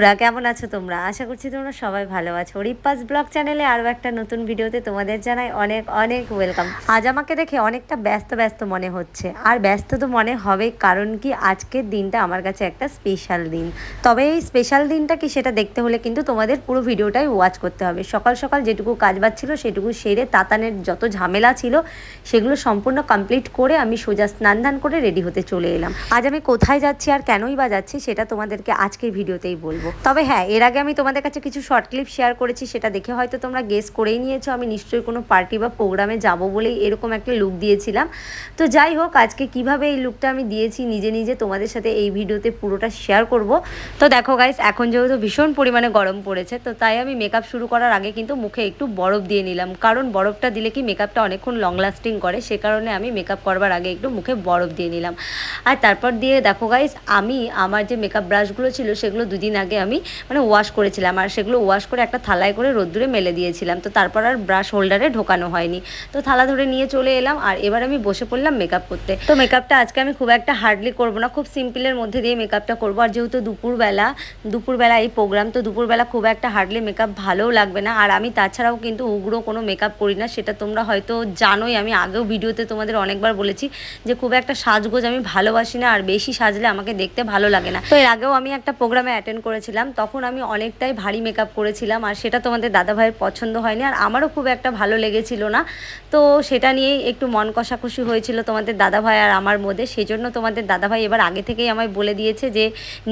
বন্ধুরা, কেমন আছো তোমরা? আশা করছি তোমরা সবাই ভালো আছো। রিপাস ব্লগ চ্যানেলে আরও একটা নতুন ভিডিওতে তোমাদের জানাই অনেক অনেক ওয়েলকাম। আজ আমাকে দেখে অনেকটা ব্যস্ত ব্যস্ত মনে হচ্ছে। আর ব্যস্ত তো মনে হবে কারণ কি আজকের দিনটা আমার কাছে একটা স্পেশাল দিন। তবে এই স্পেশাল দিনটা কি সেটা দেখতে হলে কিন্তু তোমাদের পুরো ভিডিওটাই ওয়াচ করতে হবে। সকাল সকাল যেটুকু কাজ বাজ ছিল সেটুকু সেরে তাতানের যত ঝামেলা ছিল সেগুলো সম্পূর্ণ কমপ্লিট করে আমি সোজা স্নান ধান করে রেডি হতে চলে এলাম। আজ আমি কোথায় যাচ্ছি আর কেনই বা যাচ্ছি সেটা তোমাদেরকে আজকের ভিডিওতেই বলব। তবে হ্যাঁ এর আগে আমি তোমাদের কাছে কিছু শর্ট ক্লিপ শেয়ার করেছি, সেটা দেখে হয়তো তোমরা গেস করেই নিয়েছো। আমি নিশ্চয়ই কোনো পার্টি বা প্রোগ্রামে যাব বলেই এরকম একটা লুক দিয়েছিলাম। তো যাই হোক, আজকে কীভাবে এই লুকটা আমি দিয়েছি, নিজে নিজে তোমাদের সাথে এই ভিডিওতে পুরোটা শেয়ার করব। তো দেখো গাইস এখন যেহেতু ভীষণ পরিমাণে গরম পড়েছে, তো তাই আমি মেকআপ শুরু করার আগে কিন্তু মুখে একটু বরফ দিয়ে নিলাম। কারণ বরফটা দিলে কি মেকআপটা অনেকক্ষণ লং লাস্টিং করে, সে কারণে আমি মেকআপ করবার আগে একটু মুখে বরফ দিয়ে নিলাম। আর তারপর দিয়ে দেখো গাইস আমি আমার যে মেকআপ ব্রাশগুলো ছিল, সেগুলো দুদিন আগে আমি মানে ওয়াশ করেছিলাম। আর সেগুলো ওয়াশ করে একটা থালায় করে রোদ্দুরে মেলে দিয়েছিলাম। তো তারপর আর ব্রাশ হোল্ডারে ঢোকানো হয়নি। তো থালা ধরে নিয়ে চলে এলাম আর এবার আমি বসে পড়লাম মেকআপ করতে। তো মেকআপটা আজকে আমি খুব একটা হার্ডলি করব না, খুব সিম্পলের মধ্যে দিয়ে মেকআপটা করব। আর যেহেতু দুপুরবেলা দুপুরবেলা এই প্রোগ্রাম তো দুপুরবেলা খুব একটা হার্ডলি মেকআপ ভালোও লাগবে না। আর আমি তাছাড়াও কিন্তু উগ্র কোনো মেকআপ করি না, সেটা তোমরা হয়তো জানোই। আমি আগেও ভিডিওতে তোমাদের অনেকবার বলেছি যে খুব একটা সাজগোজ আমি ভালোবাসি না। আর বেশি সাজলে আমাকে দেখতে ভালো লাগে না। তো এর আগেও আমি একটা প্রোগ্রামে অ্যাটেন্ড করেছিলাম। তখন আমি অনেকটাই ভারী মেকআপ করেছিলাম, আর সেটা তোমাদের দাদাভাইয়ের পছন্দ হয়নি, আর আমারও খুব একটা ভালো লেগেছিল না। তো সেটা নিয়েই একটু মন কষাকষি হয়েছিল তোমাদের দাদাভাই আর আমার মধ্যে সেই জন্য তোমাদের দাদাভাই এবার আগে থেকেই আমায় বলে দিয়েছে যে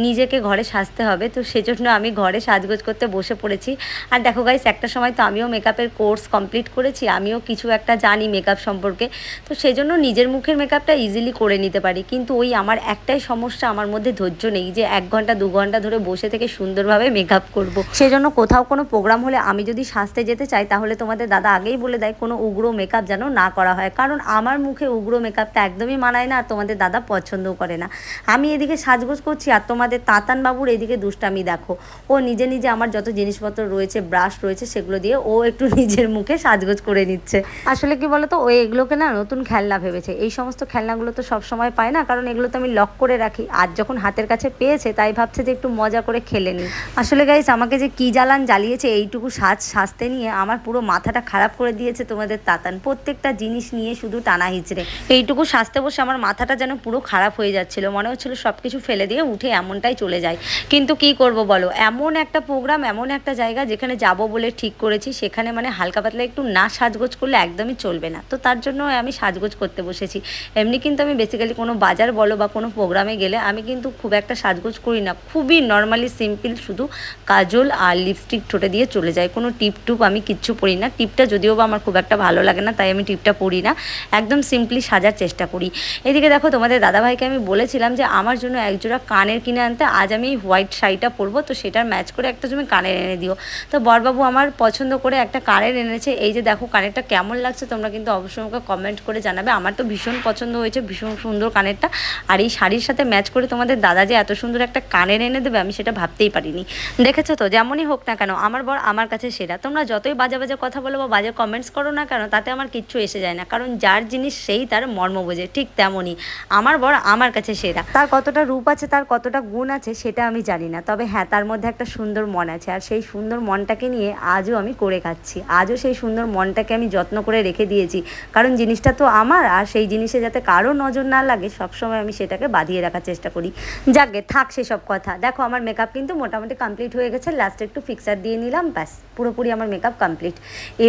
নিজেকে ঘরে সাজতে হবে, তো সেজন্য আমি ঘরে সাজগোজ করতে বসে পড়েছি। আর দেখো গাইস একটা সময় তো আমিও মেকআপের কোর্স কমপ্লিট করেছি, আমিও কিছু একটা জানি মেকআপ সম্পর্কে, তো সেজন্য নিজের মুখের মেকআপটা ইজিলি করে নিতে পারি, কিন্তু ওই আমার একটাই সমস্যা, আমার মধ্যে ধৈর্য নেই যে এক ঘণ্টা, দু ঘণ্টা ধরে বসে থেকে সুন্দরভাবে মেকআপ করব। সেজন্য কোথাও কোনো প্রোগ্রাম হলে আমি যদি সাজতে যেতে চাই, তাহলে তোমাদের দাদা আগেই বলে দেয়, কোনো উগ্র মেকআপ যেন না করা হয়। কারণ আমার মুখে উগ্র মেকআপটা একদমই মানায় না, আর তোমাদের দাদা পছন্দও করে না। আমি এদিকে সাজগোজ করছি, আর তোমাদের তাতান বাবুর এদিকে দুষ্টামি দেখো। ও নিজে নিজে আমার যত জিনিসপত্র রয়েছে ব্রাশ রয়েছে, সেগুলো দিয়ে ও একটু নিজের মুখে সাজগোজ করে নিচ্ছে। আসলে কি বলতো, ও এগুলোকে না নতুন খেলনা ভেবেছে। এই সমস্ত খেলনাগুলো তো সব সময় পায় না, কারণ এগুলো তো আমি লক করে রাখি। আর যখন হাতের কাছে পেয়েছে, তাই ভাবছে যে একটু মজা করে খেলে নিই আসলে গাইস আমাকে যে কি জ্বালান জ্বালিয়েছে, এইটুকু সাজ সাজতে নিয়ে আমার পুরো মাথাটা খারাপ করে দিয়েছে তোমাদের তাতান। প্রত্যেকটা জিনিস নিয়ে শুধু টানা হিচড়ে। এইটুকু সাজতে বসে আমার মাথাটা যেন পুরো খারাপ হয়ে যাচ্ছিল। মনে হচ্ছিল সব কিছু ফেলে দিয়ে উঠে এমনটাই চলে যায়। কিন্তু কি করব বলো? এমন একটা প্রোগ্রাম এমন একটা জায়গা যেখানে যাব বলে ঠিক করেছি, সেখানে মানে হালকা পাতলা একটু না সাজগোজ করলে একদমই চলবে না। তো তার জন্য আমি সাজগোজ করতে বসেছি। এমনি কিন্তু আমি বেসিক্যালি কোনো বাজার বলো বা কোনো প্রোগ্রামে গেলে আমি কিন্তু খুব একটা সাজগোজ করি না। খুবই নর্মালি সিম্পল শুধু কাজল আর লিপস্টিক ঠোঁটে দিয়ে চলে যায়। কোনো টিপ টুপ আমি কিচ্ছু পরি না। টিপটা যদিও বা আমার খুব একটা ভালো লাগে না, তাই আমি টিপটা পরি না। একদম সিম্পলি সাজার চেষ্টা করি। এদিকে দেখো, তোমাদের দাদাভাইকে আমি বলেছিলাম যে, আমার জন্য একজোড়া কানের কিনে আনতে আজ আমি হোয়াইট শাড়িটা পরবো, তো সেটার ম্যাচ করে একটা তুমি কানের এনে দিও। তো বরবাবু আমার পছন্দ করে একটা কানের এনেছে। এই যে দেখো, কানেরটা কেমন লাগছে তোমরা কিন্তু অবশ্যই আমাকে কমেন্ট করে জানাবে। আমার তো ভীষণ পছন্দ হয়েছে, ভীষণ সুন্দর কানেরটা। আর এই শাড়ির সাথে ম্যাচ করে তোমাদের দাদা যে এত সুন্দর একটা কানের এনে দেবে, আমি সেটা ভাবতেই পারিনি। দেখেছ তো, যেমনই হোক না কেন, আমার বর আমার কাছে সেরা। তোমরা যতই বাজে বাজে কথা বলো বা বাজে কমেন্টস করো না কেন, তাতে আমার কিচ্ছু এসে যায় না। কারণ যার জিনিস সেই তার মর্ম বোঝে, ঠিক তেমনই। আমার বর আমার কাছে সেরা। তার কতটা রূপ আছে, তার কতটা গুণ আছে, সেটা আমি জানি না। তবে হ্যাঁ তার মধ্যে একটা সুন্দর মন আছে। আর সেই সুন্দর মনটাকে নিয়ে আজও আমি করে খাচ্ছি। আজও সেই সুন্দর মনটাকে আমি যত্ন করে রেখে দিয়েছি। কারণ জিনিসটা তো আমার, আর সেই জিনিসে যাতে কারও নজর না লাগে, সবসময় আমি সেটাকে বাঁধিয়ে রাখার চেষ্টা করি। যাকে থাক সেসব কথা। দেখো, আমার মেকআপ কিন্তু মোটামুটি কমপ্লিট হয়ে গেছে। লাস্টে একটু ফিক্সার দিয়ে নিলাম, ব্যাস, পুরোপুরি আমার মেকআপ কমপ্লিট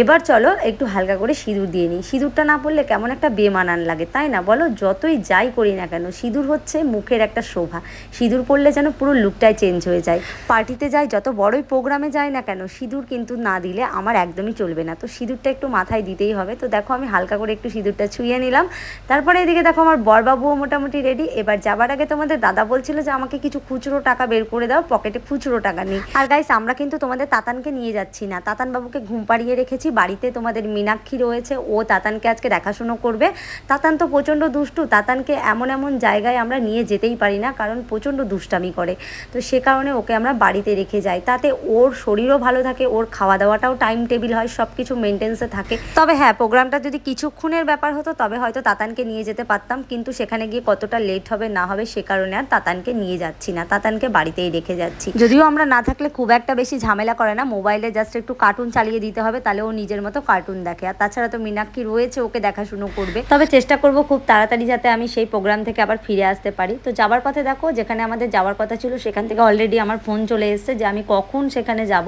এবার চলো একটু হালকা করে সিঁদুর দিয়ে নিই। সিঁদুরটা না পড়লে কেমন একটা বেমানান লাগে, তাই না? বলো, যতই যাই করি না কেন, সিঁদুর হচ্ছে মুখের একটা শোভা। সিঁদুর পড়লে যেন পুরো লুকটাই চেঞ্জ হয়ে যায়। পার্টিতে যাই, যত বড়ই প্রোগ্রামে যাই না কেন, সিঁদুর কিন্তু না দিলে আমার একদমই চলবে না। তো সিঁদুরটা একটু মাথায় দিতেই হবে। তো দেখো, আমি হালকা করে একটু সিঁদুরটা ছুঁয়ে নিলাম। তারপরে এদিকে দেখো, আমার বরবাবুও মোটামুটি রেডি এবার যাবার আগে তোমাদের দাদা বলছিল যে, আমাকে কিছু খুচরো টাকা বের করে দাও পকেটে খুচরো টাকা নেই। আর গাইস আমরা কিন্তু তোমাদের তাতানকে নিয়ে যাচ্ছি না। তাতান বাবুকে ঘুম পাড়িয়ে রেখেছি। বাড়িতে তোমাদের মীনাক্ষী রয়েছে। ও তাতানকে আজকে দেখাশুনো করবে। তাতান তো প্রচণ্ড দুষ্টু। তাতানকে এমন এমন জায়গায় আমরা নিয়ে যেতেই পারি না, কারণ প্রচণ্ড দুষ্টামি করে। তো সে কারণে ওকে আমরা বাড়িতে রেখে যাই। তাতে ওর শরীরও ভালো থাকে, ওর খাওয়া দাওয়াটাও টাইম টেবিল হয় সব কিছু মেনটেন্সে থাকে। তবে হ্যাঁ প্রোগ্রামটা যদি কিছুক্ষণের ব্যাপার হতো, তবে হয়তো তাতানকে নিয়ে যেতে পারতাম। কিন্তু সেখানে গিয়ে কতটা লেট হবে না হবে সে কারণে আর তাতানকে নিয়ে যাচ্ছি না। তাতানকে বাড়িতেই রেখে যাচ্ছি। যাচ্ছি। যদিও আমরা না থাকলে খুব একটা বেশি ঝামেলা করে না, মোবাইলে জাস্ট একটু কার্টুন চালিয়ে দিতে হবে, তাহলে ও নিজের মতো কার্টুন দেখে। আর তাছাড়া তো মিনাক্ষী রয়েছে, ওকে দেখাশুনো করবে। তবে চেষ্টা করব খুব তাড়াতাড়ি যাতে আমি সেই প্রোগ্রাম থেকে আবার ফিরে আসতে পারি। তো যাবার পথে দেখো, যেখানে আমাদের যাওয়ার কথা ছিল, সেখান থেকে অলরেডি আমার ফোন চলে এসেছে যে আমি কখন সেখানে যাব।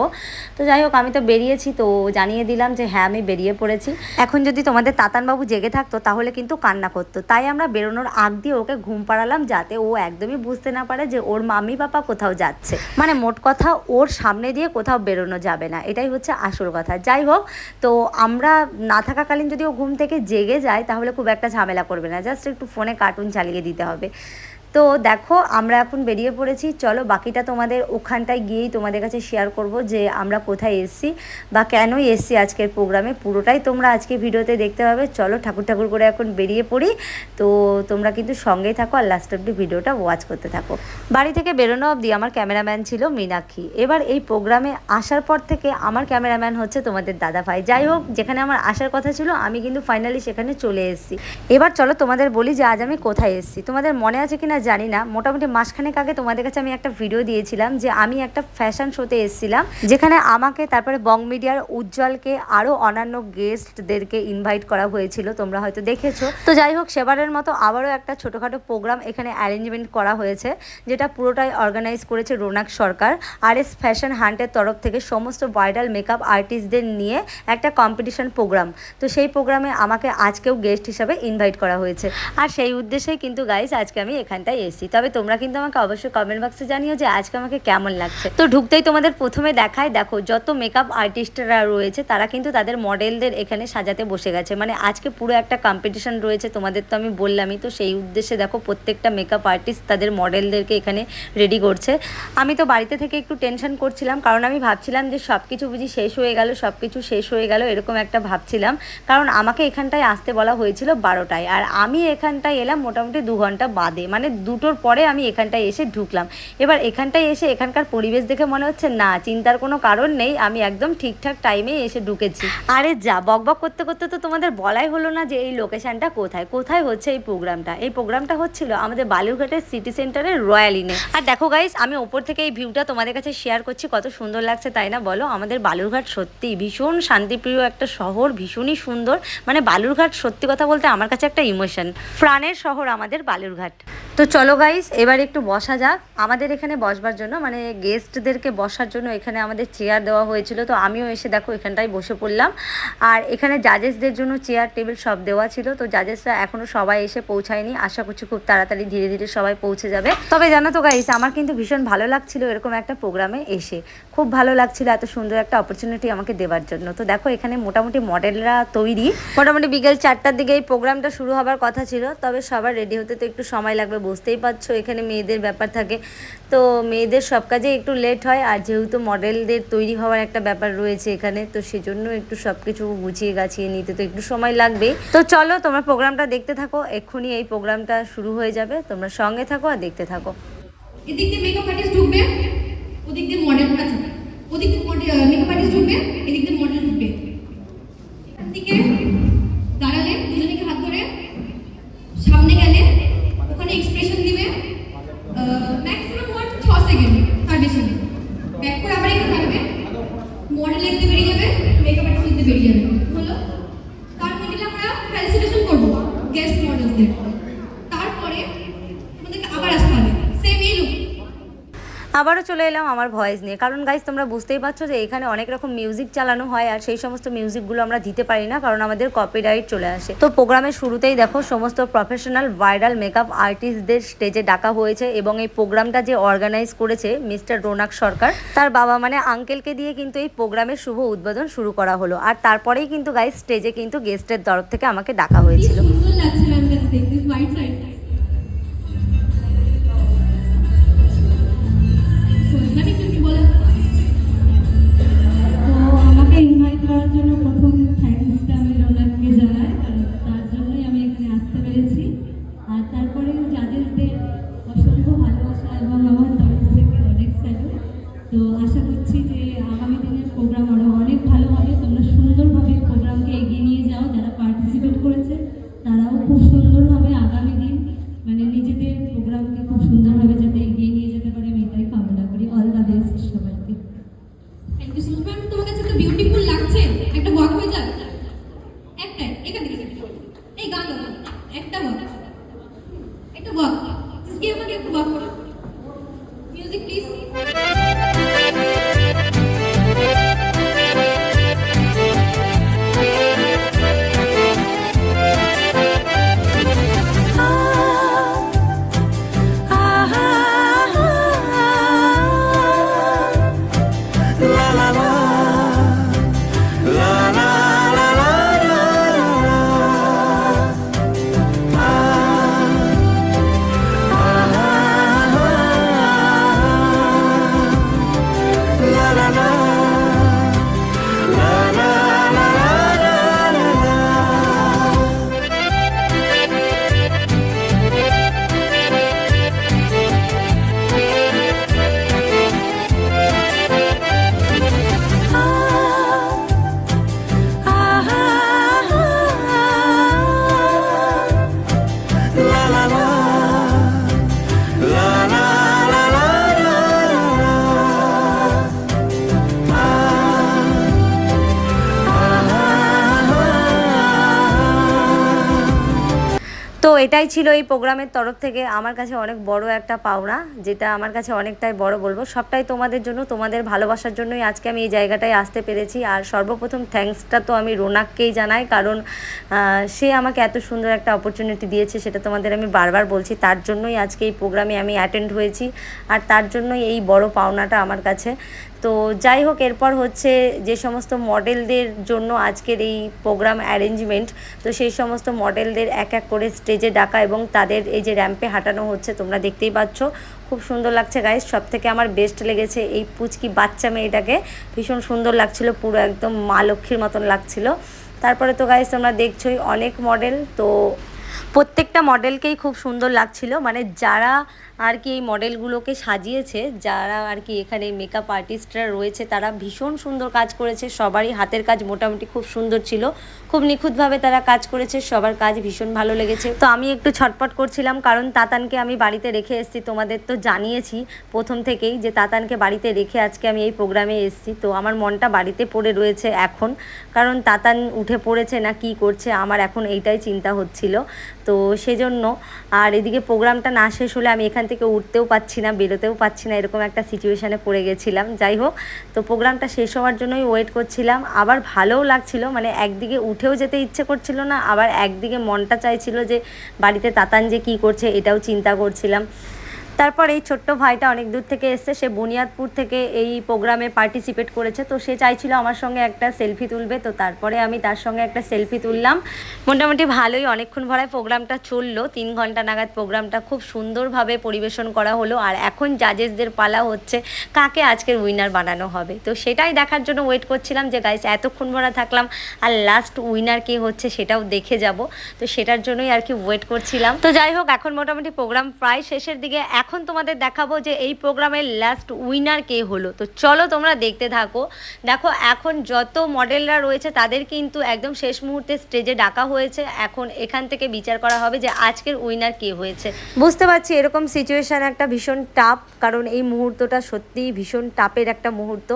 তো যাই হোক, আমি তো বেরিয়েছি, তো জানিয়ে দিলাম যে হ্যাঁ আমি বেরিয়ে পড়েছি। এখন যদি তোমাদের তাতানবাবু জেগে থাকতো, তাহলে কিন্তু কান্না করতো। তাই আমরা বেরোনোর আগ দিয়ে ওকে ঘুম পাড়ালাম, যাতে ও একদমই বুঝতে না পারে যে ওর মাম্মি পাপা কোথাও যাচ্ছে। মানে মোট কথা ওর সামনে দিয়ে কোথাও বেরোনো যাবে না। এটাই হচ্ছে আসল কথা। যাই হোক, তো আমরা না থাকাকালীন যদি ও ঘুম থেকে জেগে যায়, তাহলে খুব একটা ঝামেলা করবে না। জাস্ট একটু ফোনে কার্টুন চালিয়ে দিতে হবে। তো দেখো, আমরা এখন বেরিয়ে পড়েছি। চলো বাকিটা তোমাদের ওখানটায় গিয়েই তোমাদের কাছে শেয়ার করব যে আমরা কোথায় এসছি বা কেনই এসছি আজকের প্রোগ্রামে পুরোটাই তোমরা আজকে ভিডিওতে দেখতে পাবে। চলো ঠাকুর ঠাকুর করে এখন বেরিয়ে পড়ি। তো তোমরা কিন্তু সঙ্গেই থাকো আর লাস্ট অব্দি ভিডিওটা ওয়াচ করতে থাকো। বাড়ি থেকে বেরোনো অবধি আমার ক্যামেরাম্যান ছিল মীনাক্ষী। এবার এই প্রোগ্রামে আসার পর থেকে আমার ক্যামেরাম্যান হচ্ছে তোমাদের দাদা ভাই যাই হোক, যেখানে আমার আসার কথা ছিল, আমি কিন্তু ফাইনালি সেখানে চলে এসেছি। এবার চলো তোমাদের বলি যে আজ আমি কোথায় এসেছি। তোমাদের মনে আছে কিনা জানি না মোটামুটি মাসখানেক আগে তোমাদের কাছে আমি একটা ভিডিও দিয়েছিলাম যে আমি একটা ফ্যাশন শোতে এসেছিলাম, যেখানে আমাকে তারপরে বং মিডিয়ার উজ্জ্বলকে আরও অন্যান্য গেস্টদেরকে ইনভাইট করা হয়েছিল, তোমরা হয়তো দেখেছ। তো যাই হোক, সেবারের মতো আবারও একটা ছোটোখাটো প্রোগ্রাম এখানে অ্যারেঞ্জমেন্ট করা হয়েছে, যেটা পুরোটাই অর্গানাইজ করেছে রোনাক সরকার। আর এস ফ্যাশন হান্টের তরফ থেকে সমস্ত ব্রাইডাল মেকআপ আর্টিস্টদের নিয়ে একটা কম্পিটিশন প্রোগ্রাম তো সেই প্রোগ্রামে আমাকে আজকেও গেস্ট হিসাবে ইনভাইট করা হয়েছে। আর সেই উদ্দেশ্যেই কিন্তু গাইস আজকে আমি এখানটায় এসেছি। তবে তোমরা কিন্তু আমাকে অবশ্যই কমেন্ট বক্সে জানিও যে আজকে আমাকে কেমন লাগছে। তো ঢুকতেই তোমাদের প্রথমে দেখায়, দেখো যত মেকআপ আর্টিস্টরা রয়েছে, তারা কিন্তু তাদের মডেলদের এখানে সাজাতে বসে গেছে। মানে আজকে পুরো একটা কম্পিটিশন রয়েছে, তোমাদের তো আমি বললামই। তো সেই উদ্দেশ্যে দেখো প্রত্যেকটা মেকআপ আর্টিস্ট তাদের মডেলদেরকে এখানে রেডি করছে। আমি তো বাড়িতে থেকে একটু টেনশন করছিলাম, কারণ আমি ভাবছিলাম যে সব কিছু বুঝি শেষ হয়ে গেল সব কিছু শেষ হয়ে গেল, এরকম একটা ভাবছিলাম। কারণ আমাকে এখানটায় আসতে বলা হয়েছিল বারোটায়। আর আমি এখানটায় এলাম মোটামুটি দু ঘণ্টা বাদে। মানে দুটোর পরে আমি এখানটায় এসে ঢুকলাম। এবার এখানটায় এসে এখানকার পরিবেশ দেখে মনে হচ্ছে, না, চিন্তার কোনো কারণ নেই, আমি একদম ঠিকঠাক টাইমে এসে ঢুকেছি। আরে যা, বকবক করতে করতে তো তোমাদের বলাই হলো না যে এই লোকেশনটা কোথায়। কোথায় হচ্ছে এই প্রোগ্রামটা এই প্রোগ্রামটা হচ্ছিল আমাদের বালুরঘাটের সিটি সেন্টারের রয়্যাল ইনে আর দেখো গাইস আমি ওপর থেকে এই ভিউটা তোমাদের কাছে শেয়ার করছি, কত সুন্দর লাগছে, তাই না বলো? আমাদের বালুরঘাট সত্যি ভীষণ শান্তিপ্রিয় একটা শহর, ভীষণই সুন্দর। মানে বালুরঘাট সত্যি কথা বলতে আমার কাছে একটা ইমোশন প্রাণের শহর আমাদের বালুরঘাট। তো চলো গাইস এবার একটু বসা যাক। আমাদের এখানে বসবার জন্য মানে গেস্টদেরকে বসার জন্য এখানে আমাদের চেয়ার দেওয়া হয়েছিল। তো আমিও এসে দেখো, এখানটায় বসে পড়লাম। আর এখানে জাজেসদের জন্য চেয়ার টেবিল সব দেওয়া ছিল। তো জাজেসরা এখনও সবাই এসে পৌঁছায়নি। আশা করছি খুব তাড়াতাড়ি ধীরে ধীরে সবাই পৌঁছে যাবে। তবে জানো তো গাইস আমার কিন্তু ভীষণ ভালো লাগছিল এরকম একটা প্রোগ্রামে এসে। খুব ভালো লাগছিল এত সুন্দর একটা অপরচুনিটি আমাকে দেওয়ার জন্য। তো দেখো, এখানে মোটামুটি মডেলরা তৈরি। মোটামুটি বিকেল চারটার দিকে এই প্রোগ্রামটা শুরু হবার কথা ছিল। তবে সবার রেডি হতে তো একটু সময় লাগবে বুঝতেই পারছ, এখানে মেয়েদের ব্যাপার থাকে। তো মেয়েদের সব কাজে একটু লেট হয়, আর যেহেতু মডেলদের তৈরি হওয়ার একটা ব্যাপার রয়েছে এখানে, তো সেজন্য একটু সব কিছু গুছিয়ে গাছিয়ে নিতে তো একটু সময় লাগবেই। তো চলো তোমরা প্রোগ্রামটা দেখতে থাকো, এক্ষুনি এই প্রোগ্রামটা শুরু হয়ে যাবে। তোমরা সঙ্গে থাকো আর দেখতে থাকো। মেকআপ আর্টিস্ট ঢুকবে, ওদিক দিয়ে ওদিক দিয়ে মেকআপ আর্টিস্ট ঢুকবে, এদিক দিয়ে মডেল ঢুকবে এখান থেকে দাঁড়ালে দুজনেকে হাত ধরে সামনে গেলে ওখানে এক্সপ্রেশন দিবে ম্যাক্সিমাম ওয়ার্ড ছ সেকেন্ড তার বেশি নেই ব্যাক করে আবার একটু থাকবে মডেল লিখতে বেরিয়ে যাবে মেকআপ আর্টিস্ট লিখতে বেরিয়ে যাবে হলো তার মিডিলে আমরা ফেলিসিটেশন করব গেস্ট মডেলসদের তারপরে আমাদেরকে আবার আসতে হবে সেম এই লুক আবারও চলে এলাম আমার ভয়েস নিয়ে। কারণ গাইজ তোমরা বুঝতেই পারছ যে এখানে অনেক রকম মিউজিক চালানো হয় আর সেই সমস্ত মিউজিকগুলো আমরা দিতে পারি না, কারণ আমাদের কপিরাইট চলে আসে। তো প্রোগ্রামের শুরুতেই দেখো, সমস্ত প্রফেশনাল ভাইরাল মেকআপ আর্টিস্টদের স্টেজে ডাকা হয়েছে এবং এই প্রোগ্রামটা যে অর্গানাইজ করেছে মিস্টার রোনাক সরকার, তার বাবা মানে আঙ্কেলকে দিয়ে কিন্তু এই প্রোগ্রামের শুভ উদ্বোধন শুরু করা হলো। আর তারপরেই কিন্তু গাইজ স্টেজে কিন্তু গেস্টের তরফ থেকে আমাকে ডাকা হয়েছিল। তো এটাই ছিল এই প্রোগ্রামের তরফ থেকে আমার কাছে অনেক বড় একটা পাওনা, যেটা আমার কাছে অনেকটাই বড় বলব। সবটাই তোমাদের জন্য, তোমাদের ভালোবাসার জন্যই আজকে আমি এই জায়গাটায় আসতে পেরেছি। আর সর্বপ্রথম থ্যাঙ্কসটা তো আমি রোনাককেই জানাই, কারণ সে আমাকে এত সুন্দর একটা অপরচুনিটি দিয়েছে, সেটা তোমাদের আমি বারবার বলছি। তার জন্যই আজকে এই প্রোগ্রামে আমি অ্যাটেন্ড হয়েছি, আর তার জন্যই এই বড় পাওনাটা আমার কাছে। তো যাই হোক, এরপর হচ্ছে যে সমস্ত মডেলদের জন্য আজকের এই প্রোগ্রাম অ্যারেঞ্জমেন্ট তো সেই সমস্ত মডেলদের এক এক করে স্টেজে ডাকা এবং তাদের এই যে র্যাম্পে হাঁটানো হচ্ছে, তোমরা দেখতেই পাচ্ছ। খুব সুন্দর লাগছে গাইস সব থেকে আমার বেস্ট লেগেছে এই পুচকি বাচ্চা মেয়েটাকে। ভীষণ সুন্দর লাগছিল, পুরো একদম মা লক্ষ্মীর মতন লাগছিল। তারপরে তো গাইস তোমরা দেখছোই, অনেক মডেল তো প্রত্যেকটা মডেলকেই খুব সুন্দর লাগছিল। মানে যারা আর কি এই মডেলগুলোকে সাজিয়েছে, যারা আর কি এখানে মেকআপ আর্টিস্টরা রয়েছে, তারা ভীষণ সুন্দর কাজ করেছে, সবারই হাতের কাজ মোটামুটি খুব সুন্দর ছিল, খুব নিখুঁতভাবে তারা কাজ করেছে, সবার কাজ ভীষণ ভালো লেগেছে। তো আমি একটু ছটপট করছিলাম, কারণ তাতানকে আমি বাড়িতে রেখে এসেছি, তোমাদের তো জানিয়েছি প্রথম থেকেই যে তাতানকে বাড়িতে রেখে আজকে আমি এই প্রোগ্রামে এসেছি। তো আমার মনটা বাড়িতে পড়ে রয়েছে এখন, কারণ তাতান উঠে পড়েছে না, কি করছে, আমার এখন এইটাই চিন্তা হচ্ছিল। তো সেজন্য আর এদিকে প্রোগ্রামটা না শেষ হলে আমি এখান থেকে উঠতেও পাচ্ছি না, বেরোতেও পাচ্ছি না, এরকম একটা সিচুয়েশানে পড়ে গেছিলাম। যাই হোক, তো প্রোগ্রামটা শেষ হওয়ার জন্যই ওয়েট করছিলাম। আবার ভালোও লাগছিল মানে একদিকে উঠেও যেতে ইচ্ছে করছিল না, আবার একদিকে মনটা চাইছিল যে বাড়িতে তাতান যে কী করছে এটাও চিন্তা করছিলাম। তারপর এই ছোট্ট ভাইটা অনেক দূর থেকে এসছে, সে বুনিয়াদপুর থেকে এই প্রোগ্রামে পার্টিসিপেট করেছে। তো সে চাইছিল আমার সঙ্গে একটা সেলফি তুলবে, তো তারপরে আমি তার সঙ্গে একটা সেলফি তুললাম। মোটামুটি ভালোই অনেকক্ষণ ভরায় প্রোগ্রামটা চলল, তিন ঘণ্টা নাগাদ প্রোগ্রামটা খুব সুন্দরভাবে পরিবেশন করা হলো, আর এখন জাজেসদের পালা হচ্ছে কাকে আজকের উইনার বানানো হবে। তো সেটাই দেখার জন্য ওয়েট করছিলাম যে গাইস এতক্ষণ ভরা থাকলাম আর লাস্ট উইনার কে হচ্ছে সেটাও দেখে যাব। তো সেটার জন্যই আর কি ওয়েট করছিলাম। তো যাই হোক, এখন মোটামুটি প্রোগ্রাম প্রায় শেষের দিকে। এখন তোমাদের দেখাবো যে এই প্রোগ্রামের লাস্ট উইনার কে হলো। তো চলো তোমরা দেখতে থাকো। দেখো, এখন যত মডেলরা রয়েছে, তাদের কিন্তু একদম শেষ মুহূর্তে স্টেজে ডাকা হয়েছে। এখন এখান থেকে বিচার করা হবে যে আজকের উইনার কে হয়েছে। বুঝতে পারছি, এরকম সিচুয়েশন একটা ভীষণ টাফ কারণ এই মুহূর্তটা সত্যিই ভীষণ টাপের একটা মুহূর্ত।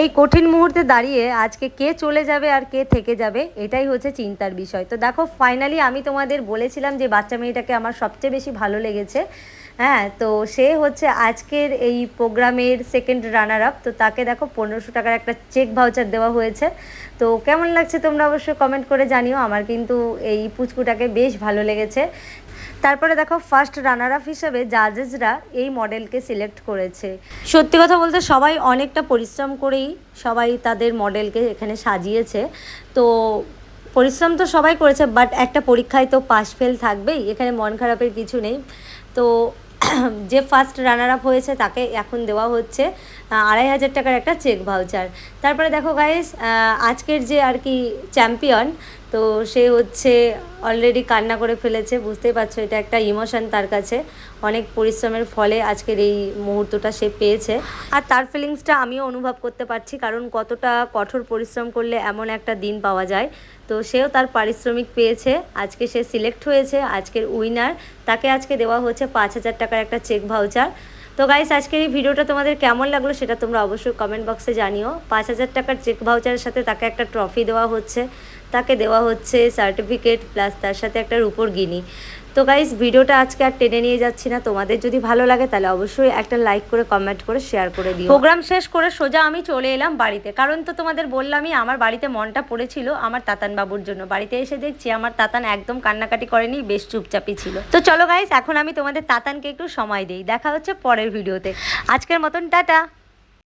এই কঠিন মুহূর্তে দাঁড়িয়ে আজকে কে চলে যাবে আর কে থেকে যাবে, এটাই হচ্ছে চিন্তার বিষয়। তো দেখো ফাইনালি আমি তোমাদের বলেছিলাম যে বাচ্চা মেয়েটাকে আমার সবচেয়ে বেশি ভালো লেগেছে। হ্যাঁ তো সে হচ্ছে আজকের এই প্রোগ্রামের সেকেন্ড রানার আপ তো তাকে দেখো পনেরোশো টাকার একটা চেক ভাউচার দেওয়া হয়েছে। তো কেমন লাগছে তোমরা অবশ্যই কমেন্ট করে জানিও। আমার কিন্তু এই পুচকুটাকে বেশ ভালো লেগেছে। তারপরে দেখো ফার্স্ট রানার আপ হিসেবে জাজেসরা এই মডেলকে সিলেক্ট করেছে। সত্যি কথা বলতে সবাই অনেকটা পরিশ্রম করেই সবাই তাদের মডেলকে এখানে সাজিয়েছে। তো পরিশ্রম তো সবাই করেছে বাট একটা পরীক্ষায় তো পাস ফেল থাকবেই। এখানে মন খারাপের কিছু নেই। তো যে ফার্স্ট রানার আপ হয়েছে তাকে এখন দেওয়া হচ্ছে। আড়াই হাজার টাকার একটা চেক ভাউচার তারপরে দেখো গাইস আজকের যে আর কি চ্যাম্পিয়ন তো সে হচ্ছে অলরেডি কান্না করে ফেলেছে, বুঝতেই পারছ, এটা একটা ইমোশন তার কাছে। অনেক পরিশ্রমের ফলে আজকের এই মুহূর্তটা সে পেয়েছে। আর তার ফিলিংসটা আমিও অনুভব করতে পারছি, কারণ কতটা কঠোর পরিশ্রম করলে এমন একটা দিন পাওয়া যায়। তো সেও তার পারিশ্রমিক পেয়েছে, আজকে সে সিলেক্ট হয়েছে, আজকের উইনার তাকে আজকে দেওয়া হচ্ছে পাঁচ হাজার টাকার একটা চেক ভাউচার তো গাইস আজকের এই ভিডিওটা তোমাদের কেমন লাগল সেটা তোমরা অবশ্যই কমেন্ট বক্সে জানিও। পাঁচ হাজার টাকার চেক ভাউচারের সাথে তাকে একটা ট্রফি দেওয়া হচ্ছে। তাকে দেওয়া হচ্ছে সার্টিফিকেট প্লাস তার সাথে একটা রূপর গিনি। তো গাইজ ভিডিওটা আজকে আর টেনে নিয়ে যাচ্ছি না। তোমাদের যদি ভালো লাগে, তাহলে অবশ্যই একটা লাইক করে কমেন্ট করে শেয়ার করে দিও। প্রোগ্রাম শেষ করে সোজা আমি চলে এলাম বাড়িতে। কারণ তো তোমাদের বললামই, আমার বাড়িতে মনটা পড়েছিল আমার তাতান বাবুর জন্য। বাড়িতে এসে দেখছি আমার তাতান একদম কান্নাকাটি করেনি, বেশ চুপচাপই ছিল। তো চলো গাইজ এখন আমি তোমাদের তাতানকে একটু সময় দিই। দেখা হচ্ছে পরের ভিডিওতে আজকের মতন, টাটা!